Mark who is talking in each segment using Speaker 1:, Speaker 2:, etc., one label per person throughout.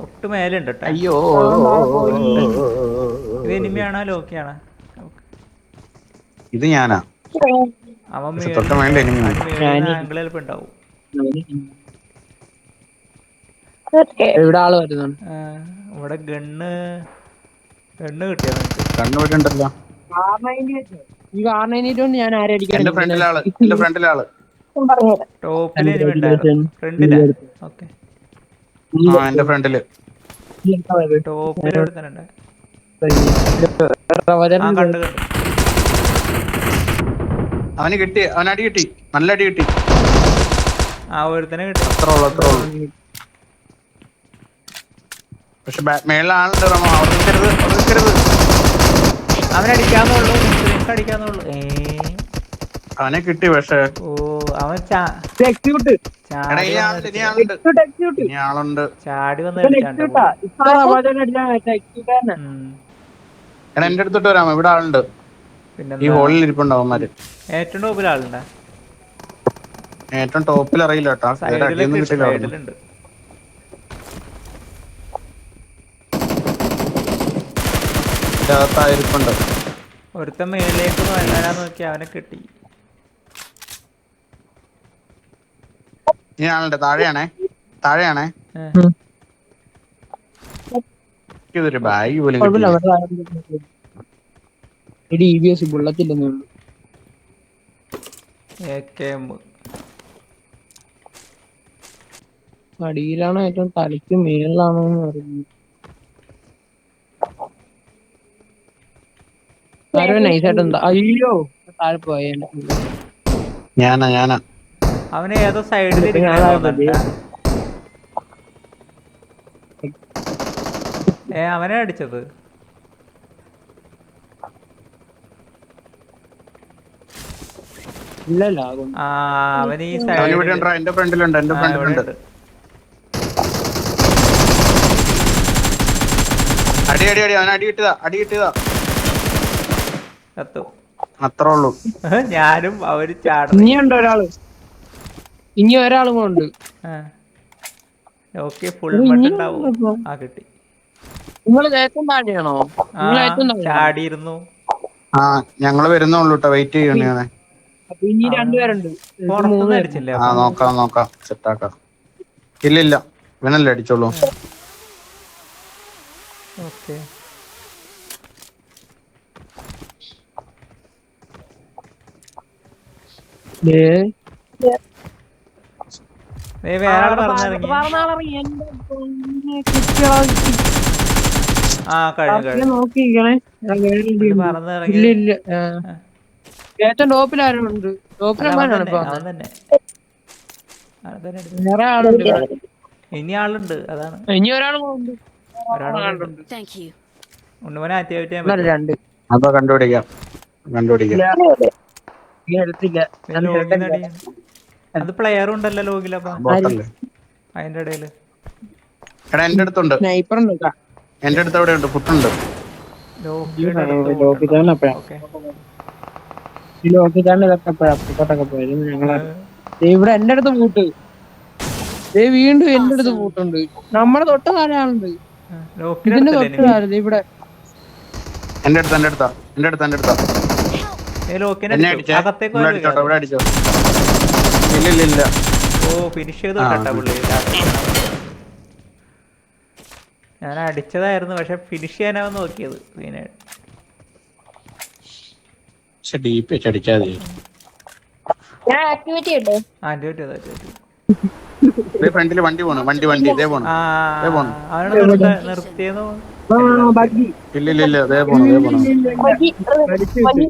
Speaker 1: തൊട്ട് മേലുണ്ട് കേട്ടോ
Speaker 2: അയ്യോ.
Speaker 1: ഇത് എനിമയാണോ ലോക്കിയാണോ?
Speaker 2: ഇത് ഞാനാ.
Speaker 1: അവൻ ഉണ്ടാവും
Speaker 3: ഇവിടെ ആൾ വരുന്നുണ്ട്?
Speaker 1: ഇവിടെ ഗണ്ണ് ഗണ്ണ് കിട്ടിയ
Speaker 3: ഈ കാരണമായിട്ട് ഞാൻ ആരെ
Speaker 2: എന്റെ
Speaker 3: അടിക്കാൻ
Speaker 2: ഫ്രണ്ടിലെ ആൾ എന്റെ ഫ്രണ്ടിലെ ആൾ
Speaker 1: ടോപ്പിൽ എനിമി ഉണ്ടായിരുന്നു. ഫ്രണ്ടിലാ ഓക്കെ
Speaker 2: ആ എന്റെ ഫ്രണ്ടിൽ.
Speaker 1: ടോപ്പിൽ ഉണ്ട്? ആ കണ്ടു കണ്ട്.
Speaker 2: അവന് കിട്ടി അവന് അടി കിട്ടി. നല്ല അടി കിട്ടി.
Speaker 1: ആ ഒരുത്തനെ കിട്ടി.
Speaker 2: അത്ര ഉള്ളു അത്ര ഉള്ളു. പക്ഷെ മേളിൽ ആളുണ്ട് റമോ. അവിടെ നിൽക്കരുത്
Speaker 1: അവനടിക്കാന്നുള്ളൂ അടിക്കാന്നുള്ളൂ ഏ.
Speaker 2: അവനെ കിട്ടി പക്ഷെ.
Speaker 1: ഓ. അവൻ ചാടി വന്ന്
Speaker 2: എന്റെ അടുത്തോട്ട് വരാമോ? ഇവിടെ ആളുണ്ട്. ഈ ഹോളിൽ ഇരിപ്പുണ്ട് അവന്മാര്?
Speaker 1: ഏറ്റവും ടോപ്പിൽ ആളുണ്ടാ.
Speaker 2: ഏറ്റവും ടോപ്പിൽ അറിയില്ല കേട്ടോ. കിട്ടില്ല
Speaker 1: ഒരുത്തൻ മേലേക്ക് വരാൻ നോക്കി അവനെ കിട്ടി.
Speaker 2: ഇനി ആളുണ്ട് താഴെയാണേ. താഴെയാണേ. ഇതൊരു ബാഗ് പോലും.
Speaker 3: അടിയിലാണോ ഏറ്റവും തലയ്ക്ക് മേളിലാണോ എന്ന് അറിയില്ല. ആരോ നൈസായിട്ട് എന്താ അയ്യോ താഴെ പോയ?
Speaker 2: ഞാനാ ഞാനാ.
Speaker 1: അവന് ഏതോ സൈഡിൽ ഏ അവനെ അടിച്ചത്.
Speaker 3: ഇല്ലല്ലോ അതൊന്നും
Speaker 1: ആ അവൻ ഈ സൈഡിൽ
Speaker 2: എന്റെ ഫ്രണ്ടിലുണ്ട് എന്റെ ഫ്രണ്ടിലുണ്ട് അടി അടി അടി അവൻ അടി കിട്ടിയതാ അടി കിട്ടിയതാ. അത്രേ ഉള്ളൂ.
Speaker 1: ഞാനും അവർ ചാടുന്നു.
Speaker 3: ഒരാൾ? ഇനി ഒരാളും കൊണ്ട്
Speaker 1: ഓക്കെ ഫുൾ ഉണ്ടാവും. ആ കിട്ടി.
Speaker 3: നിങ്ങൾ ഏറ്റവും താഴെയാണോ?
Speaker 1: ആ ചാടിയിരുന്നു.
Speaker 2: ഞങ്ങൾ വരുന്നുള്ളൂ കേട്ടോ വെയിറ്റ് ചെയ്യണേ
Speaker 3: ഇനി രണ്ടുപേരുണ്ട്.
Speaker 2: ആ നോക്കാം നോക്കാം. സെറ്റാക്കാം ഇല്ല ഇല്ല ഇവനല്ലേ അടിച്ചോളൂ.
Speaker 1: ഓക്കെ. വേറെ പറഞ്ഞിറങ്ങി
Speaker 3: കുട്ടികളെ
Speaker 1: ആ കഴിഞ്ഞു.
Speaker 3: ഏറ്റവും ടോപ്പിൽ ആരും ഉണ്ട്. ടോപ്പിൽ
Speaker 1: അവൻ
Speaker 3: എങ്ങാനാണ്
Speaker 1: തന്നെ
Speaker 3: ഇപ്പൊ
Speaker 1: അവൻ തന്നെ. അവൻ തന്നെ
Speaker 3: വേറെ ആളുണ്ട്
Speaker 1: ഇനി ആളുണ്ട് അതാണ്.
Speaker 3: ഇനി
Speaker 1: ഒരാളുണ്ട്. ഉണ്ണുമനെ ആക്ടിവേറ്റ് ചെയ്യാൻ
Speaker 3: രണ്ട്.
Speaker 2: അപ്പൊ കണ്ടുപിടിക്കാം. കണ്ടുപിടിക്കാം.
Speaker 3: എടുത്തില്ല.
Speaker 1: അത് പ്ലെയർ ഉണ്ടല്ലോ ലോകിൽ
Speaker 2: ബോട്ടല്ലേ
Speaker 1: അതിന്റെ ഇടയിൽ.
Speaker 2: എടാ എന്റെ അടുത്തുണ്ട്.
Speaker 3: സ്നൈപ്പർ.
Speaker 2: എന്റെ അടുത്ത് അവിടെ ഉണ്ട് ഫുട്ടുണ്ട്
Speaker 3: ഇവിടെ എന്റെ അടുത്ത് പൂട്ട്. ദേ വീണ്ടും എന്റെ അടുത്ത് പൂട്ടുണ്ട്. നമ്മുടെ തൊട്ട് താഴെ ആളുണ്ട്.
Speaker 1: ലോക്കിന്റെ
Speaker 3: ഇതിന്റെ തൊട്ട് താഴെ ഇവിടെ.
Speaker 2: എന്റെ അടുത്ത് എന്റെ അടുത്താ. എന്റെ അടുത്ത് എന്റെ അടുത്താ.
Speaker 1: അകത്തേക്ക്
Speaker 2: ഇവിടെ. അടിച്ചോ. ഇല്ല
Speaker 1: ഓ ഫിനിഷ് ചെയ്ത് പുള്ളി. ഞാൻ അടിച്ചതായിരുന്നു പക്ഷെ ഫിനിഷ് ചെയ്യാനാവും നോക്കിയത് പിന്നെ.
Speaker 2: പക്ഷെ ഡീപ്പ് വെച്ച് അടിക്കാതെ.
Speaker 4: ഞാൻ ആക്ടിവിറ്റി
Speaker 2: ഫ്രണ്ടിൽ വണ്ടി പോണു വണ്ടി വണ്ടി ഇതേ പോണു
Speaker 1: ആ
Speaker 2: ദേ പോണു.
Speaker 1: അവനോട് നിർത്ത നിർത്തിയെന്ന്
Speaker 3: ബഗ്ഗി.
Speaker 2: ഇല്ല ഇല്ല ഇല്ല ഇതേ പോണു. ഇതേ പോണു
Speaker 4: വഴി വഴി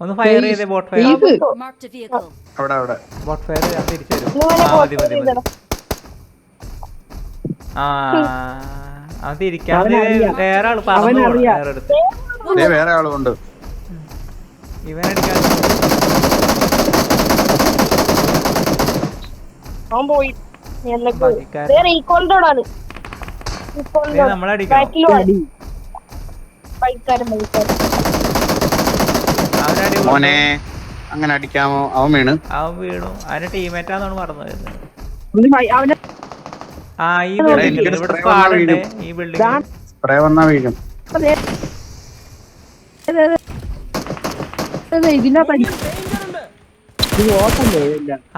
Speaker 1: ഒന്ന് ഫയർ ചെയ്തേ boat fire
Speaker 5: Marked a vehicle.
Speaker 2: അവിടെ അവിടെ.
Speaker 1: ബോട്ട് ഫയർ ഞാൻ തിരിച്ചു
Speaker 4: ഇങ്ങനെ
Speaker 1: ആ മതി മതി മതി. ആ അവൻ തിരിക്കാൻ. വേറെ ആൾ പറഞ്ഞു. വേറെ അടുത്ത്
Speaker 2: ഇതേ വേറെ ആളുണ്ട്
Speaker 1: ഇവൻ അടിക്കാൻ
Speaker 4: അവൻ പോയി. ദേ ബൈക്കാരൻ ബൈക്കാരൻ
Speaker 1: അവനടി
Speaker 2: മോനെ. അങ്ങനെ അടിക്കാമോ? അവൻ വീണ്.
Speaker 1: അവൻ വീണു. അവന്റെ ടീമേറ്റാന്നാണ് മറന്നു വരുന്നത് ആ ഈ ബിൽഡിംഗ് ഇവിടെ. ഈ ബിൽഡിംഗ്
Speaker 2: സ്പ്രേ വന്നാ വീഴും.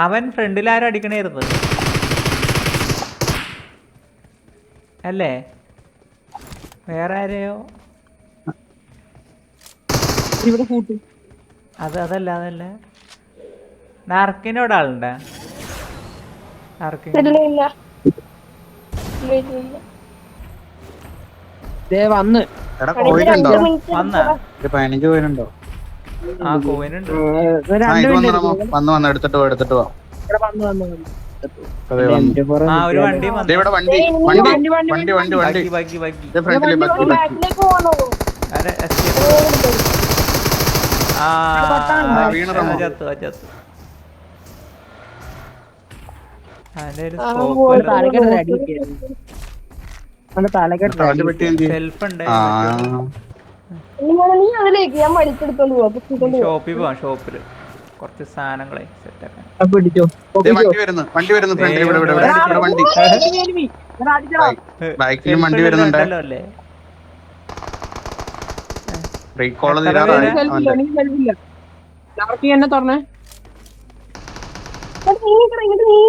Speaker 1: അവൻ ഫ്രണ്ടിൽ ആരും അടിക്കണായിരുന്നു അല്ലേ? വേറെ ആരെയോ?
Speaker 3: ഇവിടെ കൂട്ടും.
Speaker 1: അത് അതല്ല അതല്ല നർക്കിനോട് ആളുണ്ടാ? നർക്കിൻ
Speaker 4: ഇല്ല ഇല്ല ഇല്ല ഇല്ല ഇല്ല
Speaker 3: ദേ വന്ന്.
Speaker 2: എടാ
Speaker 4: കളിക്ക്
Speaker 2: കോയിലുണ്ടോ
Speaker 4: രണ്ട് മിനിറ്റ്
Speaker 1: വന്നാ?
Speaker 2: ഒരു പതിനഞ്ച് കോയിലുണ്ടോ
Speaker 1: ആ കോയിനുണ്ട്
Speaker 3: ഏ, ഒരു രണ്ട് മിനിറ്റ്
Speaker 2: വന്ന്
Speaker 3: എടുക്കും.
Speaker 2: വന്ന് വന്ന് എടുത്തിട്ട് പോ പോ.
Speaker 1: വണ്ടി.
Speaker 2: വണ്ടി വണ്ടി
Speaker 3: വണ്ടി,
Speaker 1: ഷോപ്പിൽ പോവാം ഷോപ്പിൽ. കുറച്ച് സാധനങ്ങളെ സെറ്റ് ആക്കാൻ
Speaker 3: ആ, പിടിച്ചോ?
Speaker 2: ദേ
Speaker 3: ഡാർക്കി എന്നെ തുറന്നേ.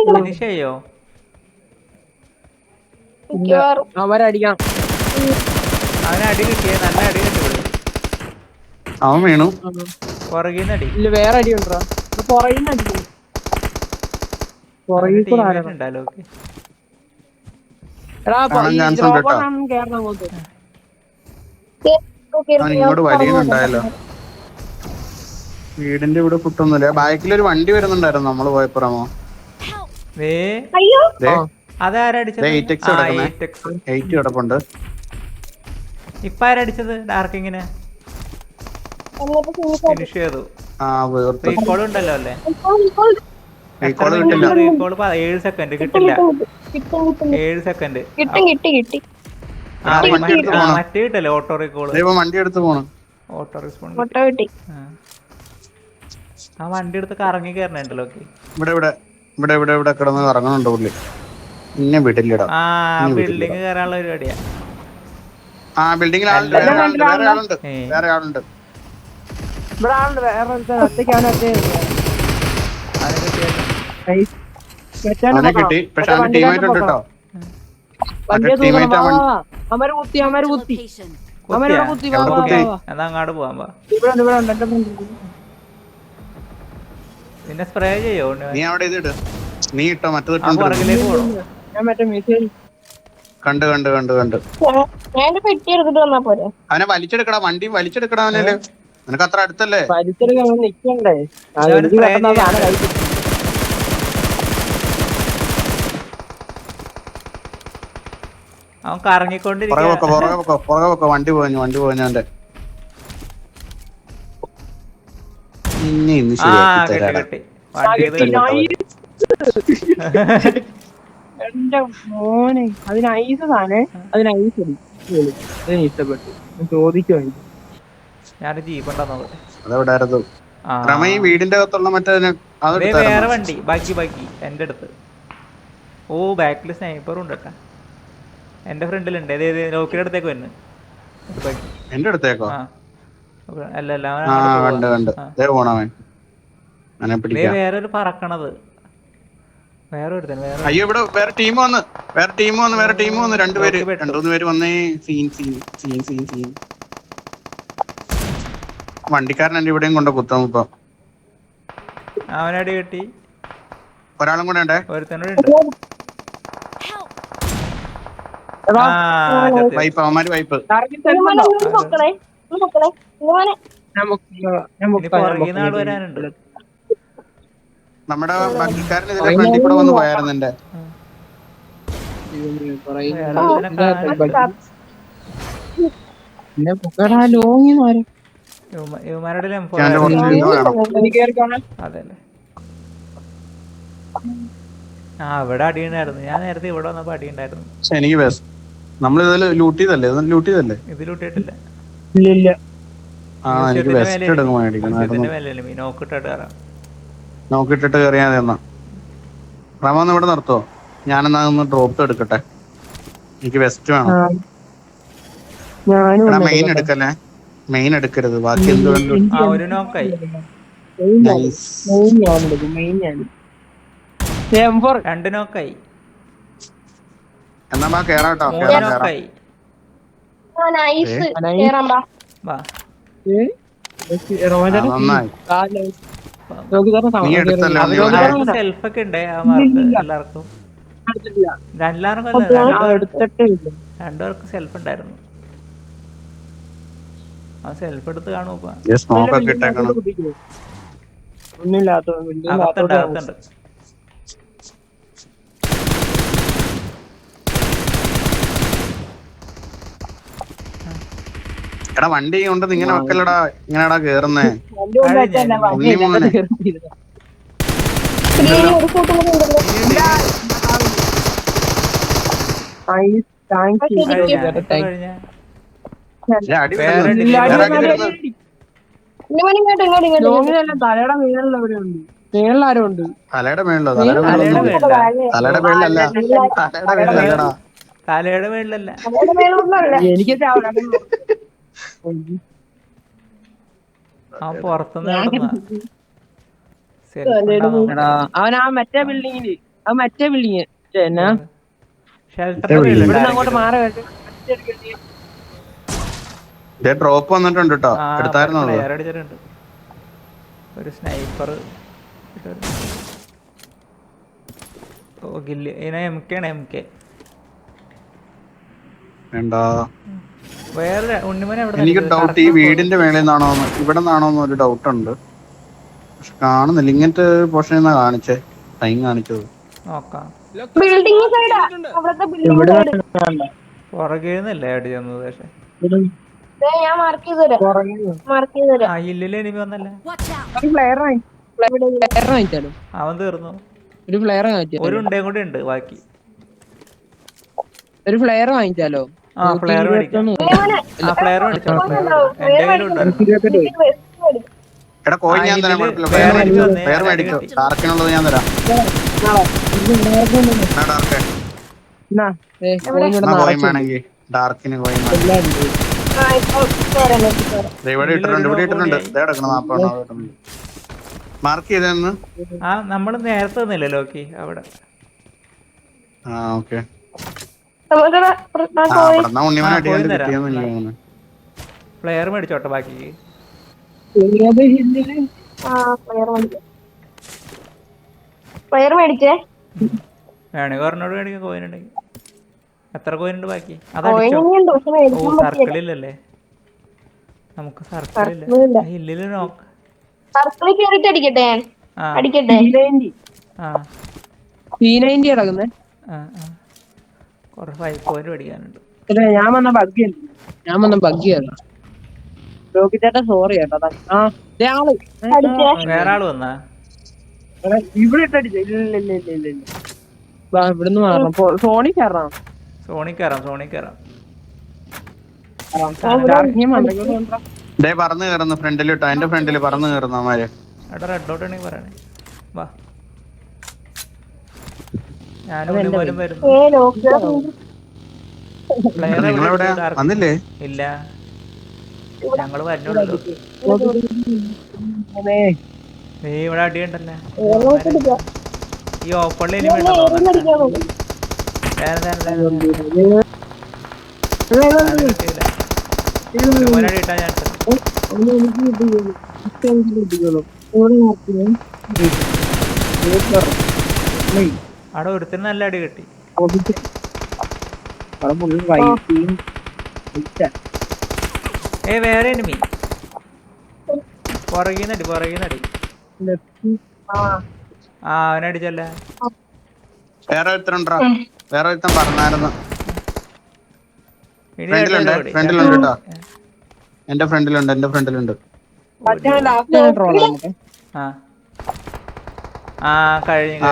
Speaker 1: ഫിനിഷ്
Speaker 3: അവരടിക്കാം
Speaker 1: അവന് അടി കിട്ടിയ നല്ല അടി കിട്ടി
Speaker 2: അവൻ വീണു.
Speaker 1: പുറകിന്ന് അടി.
Speaker 3: ഇല്ല വേറെ അടി. ഉണ്ടോ പുറകിന്ന് അടിക്കും പുറകിൽ
Speaker 2: ഇങ്ങോട്ട് വലിയുന്നുണ്ടായല്ലോ വീടിന്റെ ഇവിടെ കുട്ടൊന്നുമില്ല ബാക്കിലൊരു വണ്ടി വരുന്നുണ്ടായിരുന്നു നമ്മൾ പോയപ്പുറമോ
Speaker 1: വേ
Speaker 4: അയ്യോ.
Speaker 2: ദേ.
Speaker 3: ആ.
Speaker 1: അതാരടിച്ചത്
Speaker 2: ദേ 8x കിടക്കുന്നെ.
Speaker 1: 8x.
Speaker 2: എയ്റ്റ് കിടപ്പുണ്ട്.
Speaker 1: ഇപ്പൊ ആരടിച്ചത് ഡാർക്കിങ്ങിന്. ഫിനിഷ് ചെയ്തു. റീകോൾ ഉണ്ടല്ലോ അല്ലേ?
Speaker 2: കിട്ടില്ല.
Speaker 1: റീകോൾ? ഏഴ് സെക്കൻഡ് കിട്ടില്ല.
Speaker 4: കിട്ടും കിട്ടും കിട്ടും.
Speaker 1: ഏഴ് സെക്കൻഡ്.
Speaker 4: കിട്ടി കിട്ടി കിട്ടി.
Speaker 1: മറ്റേ ഓട്ടോ
Speaker 2: റീകോൾ വണ്ടി എടുത്ത് പോണം.
Speaker 1: ഓട്ടോ റെസ്പോണ്ട്
Speaker 4: ഓട്ടോ കിട്ടി.
Speaker 1: ആ. വണ്ടി എടുത്ത് കറങ്ങി കയറണുണ്ടല്ലോ
Speaker 2: ഇവിടെ ഇവിടെ ഇവിടെ ഇവിടെ ഇവിടെ കിടന്ന് പുള്ളി. പിന്നെ വിടില്ലടാ.
Speaker 1: ആ
Speaker 2: ഇനി
Speaker 1: ബിൽഡിങ് കയറാനുള്ള പരിപാടിയാ.
Speaker 2: ആ ബിൽഡിങ്ങിൽ ആളുണ്ട്. വേറെ ആളുണ്ട് വേറെ ആളുണ്ട്.
Speaker 3: ഇവിടെ ആളുണ്ട്. വേറെ ഒറ്റയ്ക്ക് അവനെ ഒറ്റ
Speaker 2: കിട്ടി പക്ഷെ അവന്റെ ടീമായിട്ട് ഉണ്ട് കേട്ടോ അവൻ-
Speaker 3: അമര് കുത്തി അമര് കുത്തി. വാ, വാ.
Speaker 1: എന്നാ അങ്ങോട്ട് പോവാൻ വാ.
Speaker 3: ഇവിടെ ഉണ്ട് ഇവിടെ ഉണ്ട് എന്റെ ഫ്രണ്ട്
Speaker 1: പിന്നെ സ്പ്രേ ചെയ്യോ
Speaker 2: നീ അവിടെ ഇത് ഇട്. നീ ഇട്ടോ മറ്റേ
Speaker 1: പുറകിലേക്ക് പോകണം
Speaker 3: ഞാൻ മറ്റേ മെസ്സേജ്
Speaker 2: കണ്ട് കണ്ട് കണ്ട് കണ്ട്.
Speaker 4: പെട്ടി എടുത്തിട്ട് വന്നാ പോരെ.
Speaker 2: അവനെ വലിച്ചെടുക്കടാ വണ്ടി വലിച്ചെടുക്കടാ അവനെ നിനക്ക് അത്ര അടുത്തല്ലേ?
Speaker 3: വലിച്ചെടുക്കാൻ നിക്കണ്ടേ ആ,
Speaker 1: ഞാൻ
Speaker 3: എനിക്ക്
Speaker 1: spray
Speaker 3: പെട്ടെന്ന്
Speaker 1: ചെയ്യാൻ
Speaker 3: സാധനം കൈ കിട്ടി.
Speaker 1: അവൻ
Speaker 2: പുറകെ
Speaker 1: കറങ്ങിക്കൊണ്ടിരിക്കുക
Speaker 2: വെക്കോ പുറകെ വെക്കോ പുറകെ വെക്കോ വണ്ടി പോഞ്ഞു വണ്ടി പോഞ്ഞു അവന്റെ ഇനി ഇന്ന്
Speaker 1: ആ
Speaker 2: ശരിയാക്കി
Speaker 1: കിട്ടി
Speaker 2: തരാടാ.
Speaker 1: കിട്ടി. വണ്ടി
Speaker 3: കിട്ടി, വണ്ടി. എന്റെ മോനെ അതിന് ഐസ് താനേ. അതിന് ഐസ് അതിന് ഇഷ്ടപ്പെട്ടു. ഞാൻ
Speaker 2: വീടിന്റെ അകത്തുള്ള മറ്റേ
Speaker 1: ദേ വേറെ വണ്ടി. ബാക്കി ബാക്കി. എന്റെ അടുത്ത്. ഓ ബാക്കിൽ സ്നൈപ്പർ ഉണ്ട് കേട്ടാ എന്റെ ഫ്രണ്ടിലുണ്ട്. ലോക്കിന്റെ അടുത്തേക്ക് വന്ന് ഇത് ബാക്കി.
Speaker 2: എന്റെ അടുത്തേക്കോ?
Speaker 1: അല്ല അല്ല വേറെ ഒരു പറക്കണത്. വേറെ ഒരുത്തൻ വേറെ
Speaker 2: അയ്യോ ഇവിടെ വേറെ ടീം വന്ന്. വേറെ ടീം വന്ന് വേറെ ടീം വന്ന്. രണ്ടുപേര്
Speaker 1: ലോക്ക് പെട്ടു.
Speaker 2: രണ്ടുമൂന്ന് പേര് വന്നേ. Scene scene scene scene scene. വണ്ടിക്കാരൻ എന്റെ ഇവിടെയും കൊണ്ട കുത്തു ഇപ്പൊ
Speaker 1: അവനടി കിട്ടി.
Speaker 2: ഒരാളും കൂടെ ഉണ്ടേ?
Speaker 1: ഒരുത്തനോട് ഉണ്ട്
Speaker 5: Help!
Speaker 3: എടാ,
Speaker 1: ആ ചത്ത്.
Speaker 2: വൈപ്പ് അവന്മാര് വൈപ്പ്
Speaker 3: target
Speaker 4: ഇങ്ങനെ
Speaker 3: തരുന്നുണ്ടോ?
Speaker 4: ഇങ്ങനെ പൊക്കണേ ഇങ്ങനെ പൊക്കണേ ഇങ്ങനെ
Speaker 3: ഞാൻ മുക്കില്ല, ഞാൻ
Speaker 1: ഇനി
Speaker 3: മുക്കാം,
Speaker 1: വൈപ്പ്
Speaker 2: നമ്മുടെ വണ്ടിക്കാരൻ ഇതിലെ ഫ്രണ്ടിൽ കൂടെ വന്ന് പോയായിരുന്നു എന്റെ
Speaker 3: ഇത് പറയും.
Speaker 1: വേറെ ഒരുത്തനെ കാണാൻ-
Speaker 3: പിന്നെ പൊക്കടാ ലോങ്ങി മാറി.
Speaker 1: ഇവന്മാ- ഇവന്മാരുടെ M4
Speaker 2: ഞാൻ
Speaker 1: ആയിരുന്നു.
Speaker 2: കുറച്ച് ഇത്
Speaker 3: എനിക്ക് കേറിക്കോണേ
Speaker 1: അതെല്ലേ ആ ഇവിടെ അടിയുണ്ടായിരുന്നു ഞാൻ നേരത്തെ ഇവിടെ വന്നപ്പോ അടിയുണ്ടായിരുന്നു
Speaker 2: എനിക്ക് ബെസ്റ്റ് നമ്മൾ ഇതിൽ ലൂട്ട് ചെയ്തല്ലേ? ലൂട്ട് ചെയ്തല്ലേ
Speaker 1: ഇതിലൂട്ടിട്ടില്ല
Speaker 3: ഇല്ല ഇല്ല.
Speaker 2: ആ എനിക്ക് വെസ്റ്റ് എടുക്കും മേടിക്കണം.
Speaker 1: നോക്കിട്ടിട്ട് കയറാം
Speaker 2: നോക്കിട്ടിട്ട് കയറിയാൽ മതി എന്നാ. റമ ഒന്ന് ഇവിടെ നിർത്തോ. ഞാനെന്നാ ഒന്ന് ഡ്രോപ്പ് എടുക്കട്ടെ. എനിക്ക് വെസ്റ്റ് വേണം. എടാ മെയിൻ എടുക്കല്ലേ? മെയിൻ എടുക്കരുത്. ബാക്കി എന്ത് വേണ്ട
Speaker 1: ആ ഒരു നോക്കായി
Speaker 2: നൈസ്
Speaker 3: മെയിൻ ഞാൻ. എടുക്കും. മെയിൻ ഞാൻ.
Speaker 1: രണ്ട് നോക്കായി
Speaker 2: എന്നാ കേറാട്ടോ കേറാം കേറാം.
Speaker 4: നൈസ് കേറാം ബാ.
Speaker 1: വാ.
Speaker 2: നന്നായി. നീ എടുത്തല്ലോ, നീ
Speaker 1: അവർക്ക് സെൽഫൊക്കെ ഉണ്ട് ആ മാർക്ക് എല്ലാവർക്കും. എല്ലാവർക്കും അല്ല, രണ്ടുപേർക്ക്.
Speaker 3: ഇല്ല.
Speaker 1: സെൽഫ് ഉണ്ടായിരുന്നു. ആ സെൽഫ് എടുത്ത് കാണുമ്പോ
Speaker 2: സ്മോക്ക് ഒക്കെ ഇട്ടേക്കണം.
Speaker 3: ഒന്നുമില്ലാത്ത
Speaker 1: അകത്തുണ്ട് അകത്തുണ്ട്
Speaker 2: എടാ വണ്ടി കൊണ്ട് ഇങ്ങനെ വെക്കല്ലടാ ഇങ്ങനെടാ കേറുന്നേ ഉണ്ണി മോനെ
Speaker 4: സ്ക്രീനിൽ ഒരു കൂട്ടം കൂടെ ഉണ്ടല്ലോ
Speaker 3: താങ്ക് യു
Speaker 1: കഴിഞ്ഞ ഇപ്പൊ കഴിഞ്ഞ
Speaker 2: ഏ, അടി
Speaker 1: വേറെ
Speaker 2: വരുന്നു.
Speaker 1: ഇല്ല, അടി
Speaker 2: വേറെ
Speaker 1: വരുന്നു,
Speaker 2: അടി
Speaker 1: അടി
Speaker 2: വരുന്നു.
Speaker 4: വണ്ടി ഇങ്ങോട്ട് ഇങ്ങോട്ട് വെക്കലടാ
Speaker 3: ലോങ്ങിലെല്ലാം തലയുടെ മേളിൽ ആരും ഉണ്ട്
Speaker 2: തലയുടെ മേളിലോ? തലയുടെ മേളിലല്ല. തലയുടെ മേളിലല്ലടാ.
Speaker 1: തലയുടെ മേളിലല്ല.
Speaker 4: അതിന്റെ
Speaker 3: അവൻ ആ മറ്റേ ബിൽഡിങ്ങിൽ ആ മറ്റേ ബിൽഡിങ് എന്നാ? അങ്ങോട്ട് മാറി
Speaker 2: ഡ്രോപ്പ് വന്നിട്ടുണ്ട് കേട്ടോ എടുത്തായിരുന്നു?
Speaker 1: ഒരു സ്നൈപ്പർ ഓ ഗില്ല്. എം കെ ആണ് എം കെ
Speaker 2: വേണ്ട.
Speaker 1: വേറെ ഉണ്ണിമനെ എവിടെ
Speaker 2: എനിക്ക് ഡൗട്ട് ഈ വീടിന്റെ മേളിൽ നിന്നാണോ ഇവിടെ നിന്നാണോ ഒരു ഡൗട്ട് ഉണ്ട്. പക്ഷെ കാണുന്നില്ല. ഇങ്ങനത്തെ പോർഷനിൽ നിന്നാ കാണിച്ചേ. ടൈം കാണിച്ചത്.
Speaker 1: നോക്കാം.
Speaker 4: ബിൽഡിംഗ് സൈഡാ അവിടത്തെ ബിൽഡിംഗ് സൈഡ്
Speaker 1: പുറകെ നിന്നല്ലേ അടി ചെന്നത് പക്ഷെ
Speaker 4: ഞാൻ മാർക്ക് ചെയ്ത് തരാം. മാർക്ക് ചെയ്ത് തരാം.
Speaker 1: ആ ഇല്ലില്ല വന്നല്ലേ.
Speaker 3: വാങ്ങിച്ചാലോ?
Speaker 1: അവൻ തീർന്നു.
Speaker 3: ഒരു ഫ്ലെയർ വാങ്ങിച്ചാലോ?
Speaker 1: ഒരു ഉണ്ടേം കൂടി ഉണ്ട് ബാക്കി.
Speaker 3: ഒരു ഫ്ലെയർ വാങ്ങിച്ചാലോ?
Speaker 2: എടാ കോയിൻ ഞാൻ തരാം
Speaker 1: ഇതിൽ
Speaker 2: കുഴപ്പമില്ല.
Speaker 1: വേറെ
Speaker 2: പേർ മേടിച്ചോ പേർ മേടിച്ചോ ഡാർക്കിനുള്ളത് ഞാൻ തരാം.
Speaker 3: കോയിൻ
Speaker 2: വേണമെങ്കിൽ. ഡാർക്കിന് കോയിൻ ഇവിടെ ഇട്ടിട്ടുണ്ട് ഇവിടെ ഇട്ടിട്ടുണ്ട്. മാർക്ക് ചെയ്തെന്ന്
Speaker 1: ആ നമ്മൾ നേരത്തെ തന്നില്ലേ ലോക്കി? അവിടെ.
Speaker 2: ആ ഓക്കെ.
Speaker 1: പ്ലെയർ മേടിച്ചോട്ടെ ബാക്കി.
Speaker 4: പ്ലെയർ മേടിച്ചേ
Speaker 1: വേണേ ഒരെണ്ണോട് മേടിക്കാം കോയിൻ ഉണ്ടെങ്കിൽ എത്ര കോയിൻ ഉണ്ട് ബാക്കി?
Speaker 4: മേടിക്കാൻ
Speaker 1: സർക്കിളില്ലല്ലേ? നമുക്ക് സർക്കിളില്ല. ഹില്ലിൽ നോക്ക്.
Speaker 4: സർക്കിളിൽ കേറിട്ട് അടിക്കട്ടെ?
Speaker 1: ആ.
Speaker 3: സി നയന്റി കിടക്കുന്നേ
Speaker 1: ആ ആ. ഫൈവ്
Speaker 3: ഇല്ല, ഞാൻ വന്ന ബഗ്ഗി ഞാൻ വന്ന ബഗ്ഗി ചേട്ടാ സോറി ചേട്ടാ ആ ദേ ആൾ. ഏ,
Speaker 1: വേറെ ആൾ വന്നാ?
Speaker 3: എടാ, ഇവിടെ ഇട്ടടിച്ചു. ഇല്ല ഇല്ല ഇല്ല ഇല്ല ഇല്ല. ഇല്ല വാ ഇവിടുന്ന് മാറണം. സോണി കയറണം
Speaker 1: സോണി കയറാം സോണി കയറാം
Speaker 3: കൊണ്ടുവാ.
Speaker 2: ദേ പറന്ന് കയറുന്നു ഫ്രണ്ടിലിട്ടോ? എന്റെ ഫ്രണ്ടിൽ പറന്ന് കയറുന്നു അവന്മാര്.
Speaker 1: അവിടെ റെഡ് ഔട്ട് ആണെങ്കിൽ പറയണേ. വാ ഞാനും ഉണ്ണിമോനും വരുന്നു
Speaker 4: ഏ ലോക്ക്
Speaker 1: പ്ലെയർ
Speaker 2: നിങ്ങളെവിടെ വന്നില്ലേ?
Speaker 1: ഇല്ല. ഞങ്ങൾ വരുന്നുള്ളൂ. നീ ഇവിടെ അടിയുണ്ടല്ലേ? ഈ ഓപ്പണിൽ ഇനി വേണ്ട ഞാൻ. അവിടെ ഒരുത്തിന് നല്ല അടി കിട്ടി. ഏ വേറെ എനിമി പുറകീന്നടി പുറകീന്നടി.
Speaker 4: ആ.
Speaker 1: ആ അവനടിച്ചല്ലേ
Speaker 2: വേറെ ഒരുത്തനുണ്ടോ? വേറെ ഒരുത്തൻ പറഞ്ഞായിരുന്നു ഫ്രണ്ടിലുണ്ട് കേട്ടോ. എന്റെ ഫ്രണ്ടിലുണ്ട് എന്റെ ഫ്രണ്ടിലുണ്ട്.
Speaker 3: മറ്റേ ആണ്? നമുക്ക്.
Speaker 1: ആ. ആ കഴിഞ്ഞു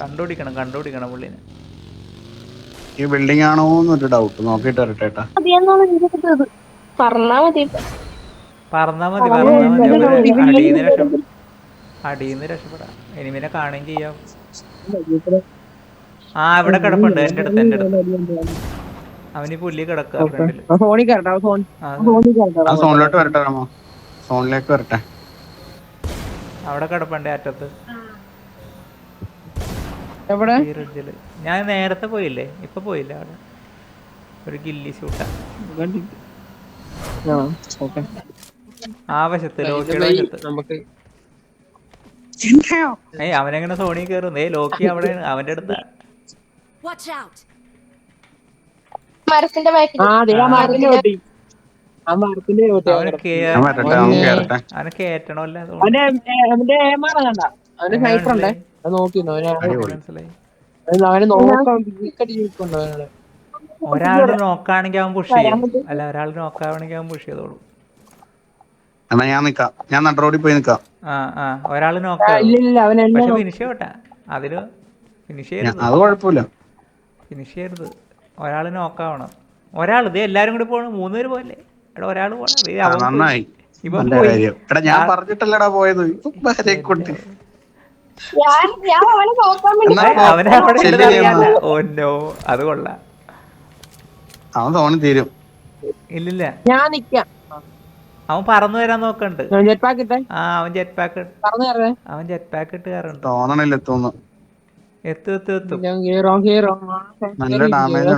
Speaker 1: കണ്ടുപിടിക്കണം കണ്ടുപിടിക്കണം പുള്ളിനെ.
Speaker 2: ഈ ബിൽഡിംഗ് ആണോ എന്നൊരു ഡൗട്ട് നോക്കിട്ട് വരട്ടെ
Speaker 4: പറഞ്ഞാ മതി.
Speaker 1: മതി അടിയിന്ന് രക്ഷപ്പെടാം. അടിയിന്ന് രക്ഷപ്പെടാം. എനിമിനെ കാണുകയും ചെയ്യാം. ആ ഇവിടെ കിടപ്പുണ്ട്. എന്റെ അടുത്ത് എന്റെ അടുത്ത്. അവന് പുല്ലി കിടക്കുക
Speaker 2: സോണിലോട്ട് വരട്ടെ രാമോ. സോണിലേക്ക് വരട്ടെ.
Speaker 1: അവിടെ കിടപ്പുണ്ട് അറ്റത്ത്.
Speaker 3: എവിടെ?
Speaker 1: ഞാൻ നേരത്തെ പോയില്ലേ? ഇപ്പൊ പോയില്ല അവിടെ. ഒരു ഗില്ലി ഷൂട്ടാ. ആവശ്യത്ത്
Speaker 3: നമുക്ക്
Speaker 1: ഏയ് അവനെങ്ങനെ സോണി കേറുന്നേ ലോക്കി അവിടെ അവന്റെ അടുത്താ!
Speaker 4: മരത്തിന്റെ ബാക്കിൽ
Speaker 3: ആ ദേ ആ മരത്തിന്റെ വെട്ടി ആ മരത്തിന്റെ വെട്ടി
Speaker 1: അവനെ കേറാൻ
Speaker 2: ഞാൻ വരട്ടെ അവൻ കയറട്ടെ
Speaker 1: അവനെ കേറ്റണമല്ല
Speaker 3: അവന്റെ അവന്റെ ഏമാറ കണ്ട. അവന്റെ സ്നൈപ്പർ ഉണ്ടേ. അത് നോക്കിയിരുന്നു അവനെ
Speaker 2: അടിപൊളി.
Speaker 1: മനസ്സിലായി.
Speaker 3: അവന് നോക്കാം വിക്കറ്റ് ജീവിക്കുന്നുണ്ടോ അവനോട്
Speaker 1: ഒരാൾ നോക്കാണെങ്കിൽ അവൻ പുഷ് ചെയ്യും. അല്ല ഒരാൾ നോക്കാണെങ്കിൽ അവൻ പുഷ് ചെയ്തോളൂ.
Speaker 2: എന്നാ ഞാൻ നിക്കാം. ഞാൻ നട്ട പോയി നിക്കാം.
Speaker 1: ആ ആ
Speaker 3: ഇല്ല
Speaker 1: നോക്കാം.
Speaker 3: ഇല്ല അവൻ എന്നെ
Speaker 1: പക്ഷെ ഫിനിഷ് ചെയ്യട്ടെ. അതിൽ ഫിനിഷ്
Speaker 2: ഞാൻ-
Speaker 1: ചെയ്യരുത്.
Speaker 2: അത് കുഴപ്പമില്ല.
Speaker 1: ഫിനിഷ് ചെയ്യരുത്. ഒരാൾ നോക്കാവണം ഒരാൾ ഇത് എല്ലാരും കൂടി പോകണം മൂന്ന് പേര് പോലെ എടാ ഒരാൾ പോകണം അവൻ
Speaker 2: നന്നായി. എടാ ഞാൻ പറഞ്ഞിട്ടല്ലടാ പോയത്.
Speaker 1: അത് കൊള്ളാം.
Speaker 2: അവൻ തീരും.
Speaker 1: ഇല്ലില്ല.
Speaker 3: ഞാൻ നിക്കാം.
Speaker 1: അവൻ പറന്നു വരാൻ നോക്കണ്ട്. ആ അവൻ ജെറ്റ് പാക്ക് അവൻ ജെറ്റ് പാക്ക് ഇട്ട് കയറുണ്ട്
Speaker 2: തോന്നണില്ല എത്തുന്നു നല്ല ഡാമേജ്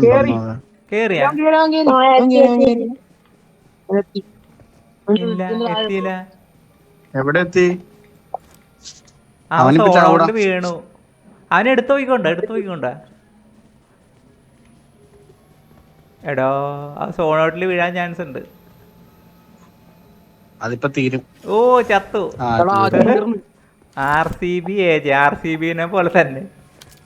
Speaker 1: എത്തിയില്ല.
Speaker 2: എവിടെ എത്തി.
Speaker 1: വീണു. അവൻ എടുത്തു പോയിക്കോണ്ട എടുത്തു പോയിക്കോണ്ട. എടോ ആ സോണോട്ടിൽ വീഴാൻ ചാൻസ് ഉണ്ട്.
Speaker 2: അതിപ്പോ തീരും.
Speaker 1: ഓ ചത്തു. R C B age R C ബിനെ പോലെ തന്നെ.